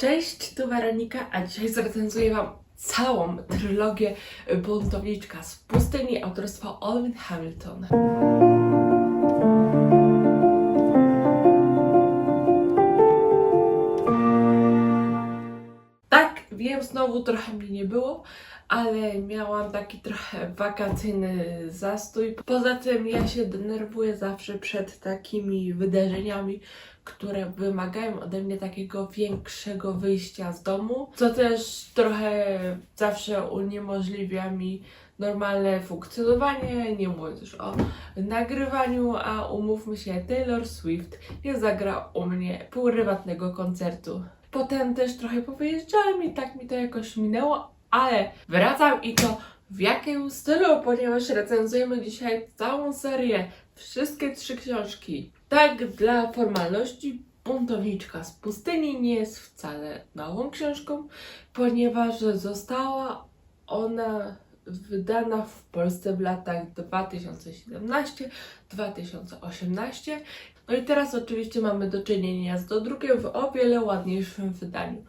Cześć, tu Weronika, a dzisiaj zrecenzuję Wam całą trylogię Buntowniczka z pustyni autorstwa Alvin Hamilton. Wiem, znowu trochę mnie nie było, ale miałam taki trochę wakacyjny zastój. Poza tym ja się denerwuję zawsze przed takimi wydarzeniami, które wymagają ode mnie takiego większego wyjścia z domu, co też trochę zawsze uniemożliwia mi normalne funkcjonowanie, nie mówiąc już o nagrywaniu, a umówmy się, Taylor Swift nie zagra u mnie prywatnego koncertu. Potem też trochę powyjeżdżałem i tak mi to jakoś minęło, ale wracam i to w jakim stylu, ponieważ recenzujemy dzisiaj całą serię, wszystkie trzy książki. Tak, dla formalności, Buntowniczka z pustyni nie jest wcale nową książką, ponieważ została ona wydana w Polsce w latach 2017-2018. No i teraz oczywiście mamy do czynienia z dodrukiem w o wiele ładniejszym wydaniu.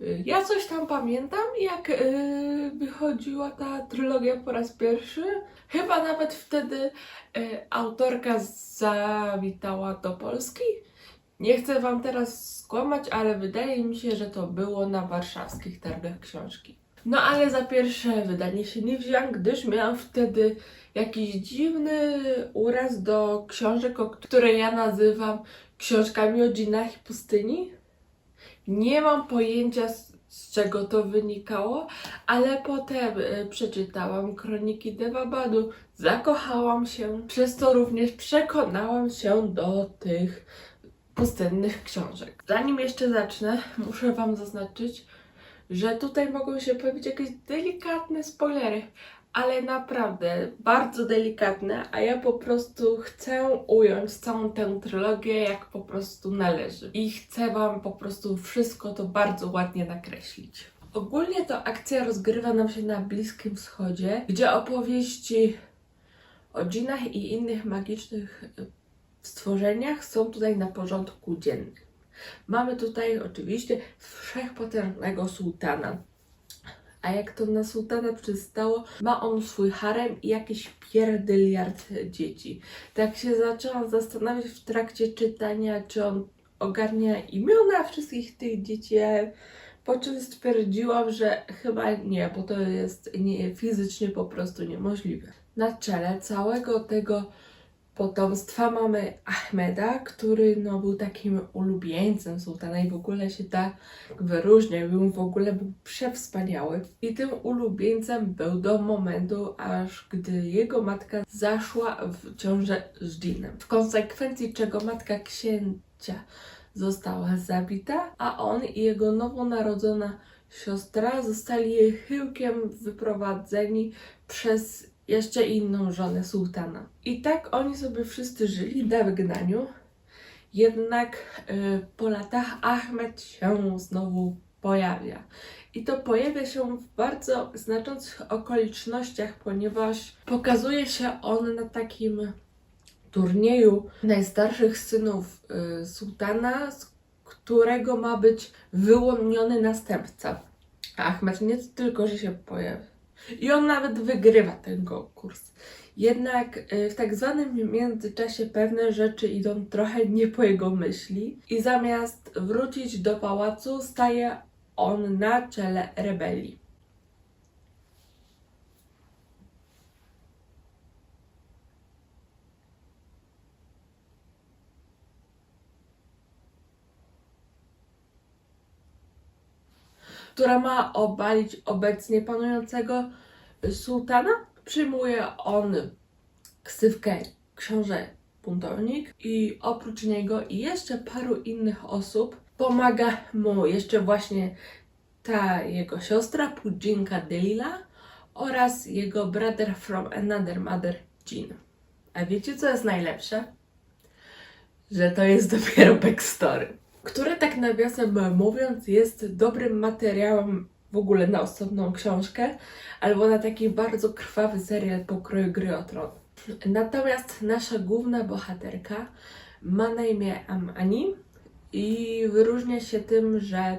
Y, Ja coś tam pamiętam, jak yy, wychodziła ta trylogia po raz pierwszy. Chyba nawet wtedy y, autorka zawitała do Polski. Nie chcę Wam teraz skłamać, ale wydaje mi się, że to było na warszawskich targach książki. No ale za pierwsze wydanie się nie wziąłem, gdyż miałam wtedy jakiś dziwny uraz do książek, które ja nazywam książkami o dżinach i pustyni. Nie mam pojęcia z, czego to wynikało, ale potem y, przeczytałam kroniki Devabadu, zakochałam się, przez to również przekonałam się do tych pustynnych książek. Zanim jeszcze zacznę, muszę Wam zaznaczyć, że tutaj mogą się pojawić jakieś delikatne spoilery, ale naprawdę bardzo delikatne, a ja po prostu chcę ująć całą tę trylogię jak po prostu należy. I chcę Wam po prostu wszystko to bardzo ładnie nakreślić. Ogólnie to akcja rozgrywa nam się na Bliskim Wschodzie, gdzie opowieści o dżinach i innych magicznych y, stworzeniach są tutaj na porządku dziennym. Mamy tutaj oczywiście wszechpotężnego sułtana. A jak to na sułtana przystało, ma on swój harem i jakiś pierdyliard dzieci. Tak się zaczęłam zastanawiać w trakcie czytania, czy on ogarnia imiona wszystkich tych dzieci, ale po czym stwierdziłam, że chyba nie, bo to jest nie, fizycznie po prostu niemożliwe. Na czele całego tego potomstwa mamy Ahmeda, który no, był takim ulubieńcem sułtana i w ogóle się tak wyróżniał. Był w ogóle był przewspaniały. I tym ulubieńcem był do momentu, aż gdy jego matka zaszła w ciążę z dżinem. W konsekwencji czego matka księcia została zabita, a on i jego nowonarodzona siostra zostali chyłkiem wyprowadzeni przez jeszcze inną żonę sułtana. I tak oni sobie wszyscy żyli na wygnaniu. Jednak y, po latach Ahmed się znowu pojawia. I to pojawia się w bardzo znaczących okolicznościach, ponieważ pokazuje się on na takim turnieju najstarszych synów y, sułtana, z którego ma być wyłoniony następca. Ahmed nie tylko, że się pojawia. I on nawet wygrywa ten konkurs. Jednak y, w tak zwanym międzyczasie pewne rzeczy idą trochę nie po jego myśli i zamiast wrócić do pałacu staje on na czele rebelii. Która ma obalić obecnie panującego sułtana. Przyjmuje on ksywkę książę buntownik i oprócz niego i jeszcze paru innych osób pomaga mu jeszcze właśnie ta jego siostra Pudzinka Delila oraz jego brother from another mother Jean. A wiecie co jest najlepsze? Że to jest dopiero backstory które tak nawiasem mówiąc jest dobrym materiałem w ogóle na osobną książkę, albo na taki bardzo krwawy serial pokroju Gry o Tron. Natomiast nasza główna bohaterka ma na imię Amani i wyróżnia się tym, że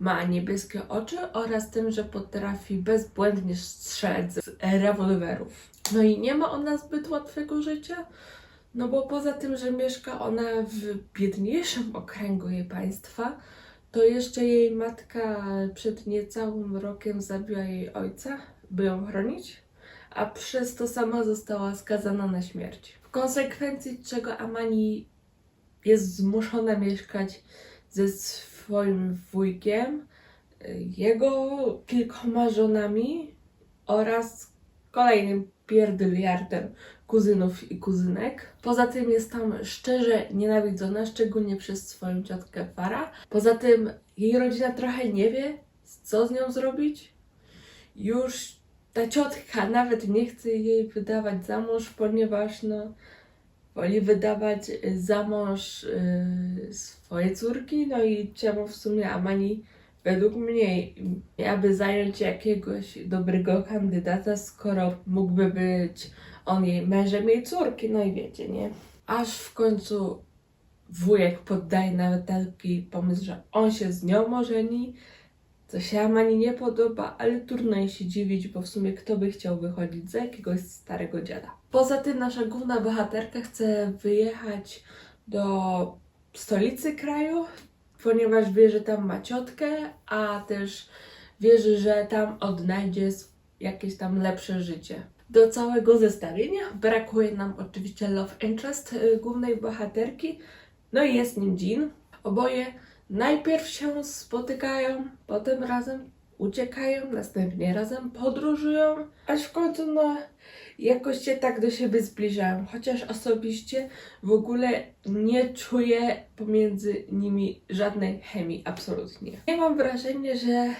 ma niebieskie oczy oraz tym, że potrafi bezbłędnie strzelać z rewolwerów. No i nie ma ona zbyt łatwego życia, no bo poza tym, że mieszka ona w biedniejszym okręgu jej państwa, to jeszcze jej matka przed niecałym rokiem zabiła jej ojca, by ją chronić, a przez to sama została skazana na śmierć. W konsekwencji czego Amani jest zmuszona mieszkać ze swoim wujkiem, jego kilkoma żonami oraz kolejnym pierdyliardem kuzynów i kuzynek. Poza tym jest tam szczerze nienawidzona, szczególnie przez swoją ciotkę Fara. Poza tym jej rodzina trochę nie wie, co z nią zrobić. Już ta ciotka nawet nie chce jej wydawać za mąż, ponieważ no, woli wydawać y, za mąż y, swoje córki, no i czemu w sumie Amani według mnie miałaby zająć jakiegoś dobrego kandydata, skoro mógłby być on jej mężem jej córki, no i wiecie, nie? Aż w końcu wujek poddaje nawet taki pomysł, że on się z nią ożeni, co się Amani nie podoba, ale trudno jej się dziwić, bo w sumie kto by chciał wychodzić za jakiegoś starego dziada. Poza tym nasza główna bohaterka chce wyjechać do stolicy kraju, ponieważ wie, że tam ma ciotkę, a też wierzy, że tam odnajdzie jakieś tam lepsze życie. Do całego zestawienia brakuje nam oczywiście love interest y, głównej bohaterki, no i jest nim Jean. Oboje najpierw się spotykają, potem razem uciekają, następnie razem podróżują, aż w końcu no jakoś się tak do siebie zbliżają. Chociaż osobiście w ogóle nie czuję pomiędzy nimi żadnej chemii, absolutnie. Ja mam wrażenie, że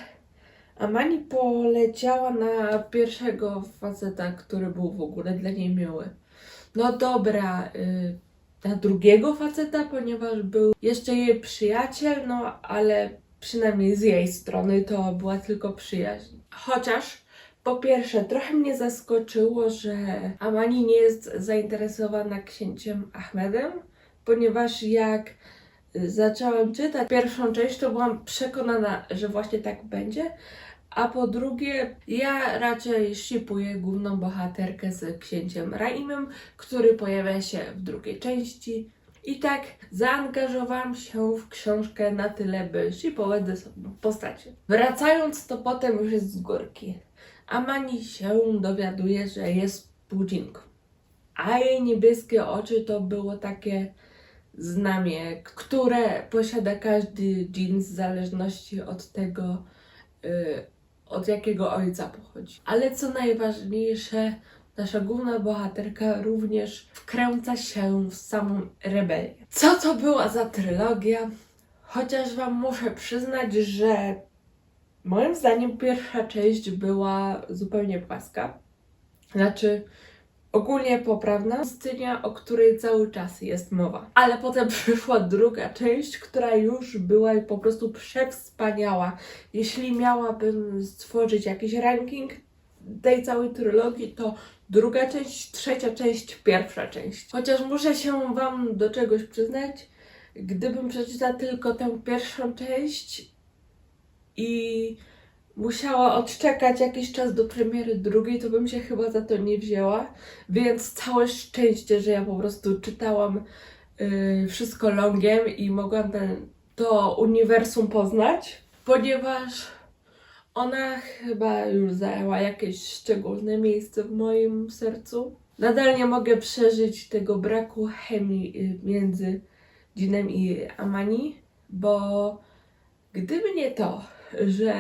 Amani poleciała na pierwszego faceta, który był w ogóle dla niej miły. No dobra, y, na drugiego faceta, ponieważ był jeszcze jej przyjaciel, no ale przynajmniej z jej strony to była tylko przyjaźń. Chociaż po pierwsze, trochę mnie zaskoczyło, że Amani nie jest zainteresowana księciem Ahmedem, ponieważ jak zaczęłam czytać pierwszą część, to byłam przekonana, że właśnie tak będzie. A po drugie, ja raczej shipuję główną bohaterkę z księciem Raimem, który pojawia się w drugiej części. I tak zaangażowałam się w książkę na tyle, by shipować ze sobą postacie. Wracając, to potem już jest z górki. Amani się dowiaduje, że jest budzinką. A jej niebieskie oczy to było takie znamie, które posiada każdy dżin w zależności od tego, yy, od jakiego ojca pochodzi. Ale co najważniejsze, nasza główna bohaterka również wkręca się w samą rebelię. Co to była za trylogia? Chociaż Wam muszę przyznać, że moim zdaniem pierwsza część była zupełnie płaska. Znaczy, ogólnie poprawna pustynia, o której cały czas jest mowa. Ale potem przyszła druga część, która już była po prostu przewspaniała. Jeśli miałabym stworzyć jakiś ranking tej całej trylogii, to druga część, trzecia część, pierwsza część. Chociaż muszę się Wam do czegoś przyznać, gdybym przeczytała tylko tę pierwszą część i musiała odczekać jakiś czas do premiery drugiej, to bym się chyba za to nie wzięła. Więc całe szczęście, że ja po prostu czytałam yy, wszystko longiem i mogłam ten, to uniwersum poznać, ponieważ ona chyba już zajęła jakieś szczególne miejsce w moim sercu. Nadal nie mogę przeżyć tego braku chemii y, między Jinem i Amani, bo gdyby nie to, że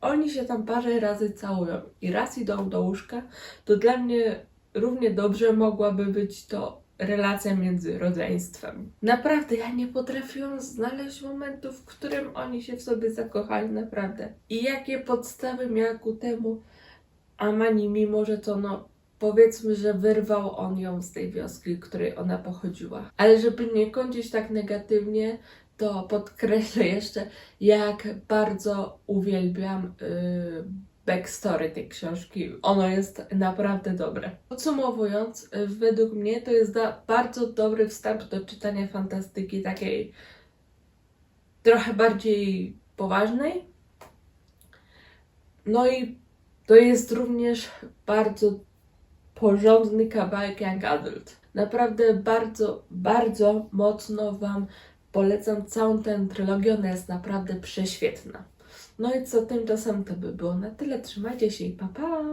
oni się tam parę razy całują i raz idą do łóżka, to dla mnie równie dobrze mogłaby być to relacja między rodzeństwem. Naprawdę, ja nie potrafiłam znaleźć momentu, w którym oni się w sobie zakochali, naprawdę. I jakie podstawy miała ku temu Amani, mimo że to no powiedzmy, że wyrwał on ją z tej wioski, której ona pochodziła. Ale żeby nie kończyć tak negatywnie, to podkreślę jeszcze, jak bardzo uwielbiam yy, backstory tej książki. Ono jest naprawdę dobre. Podsumowując, yy, według mnie to jest bardzo dobry wstęp do czytania fantastyki takiej trochę bardziej poważnej. No i to jest również bardzo porządny kawałek Young Adult. Naprawdę bardzo, bardzo mocno Wam polecam całą tę trylogię, ona jest naprawdę prześwietna. No i co tymczasem to by było na tyle. Trzymajcie się i pa pa!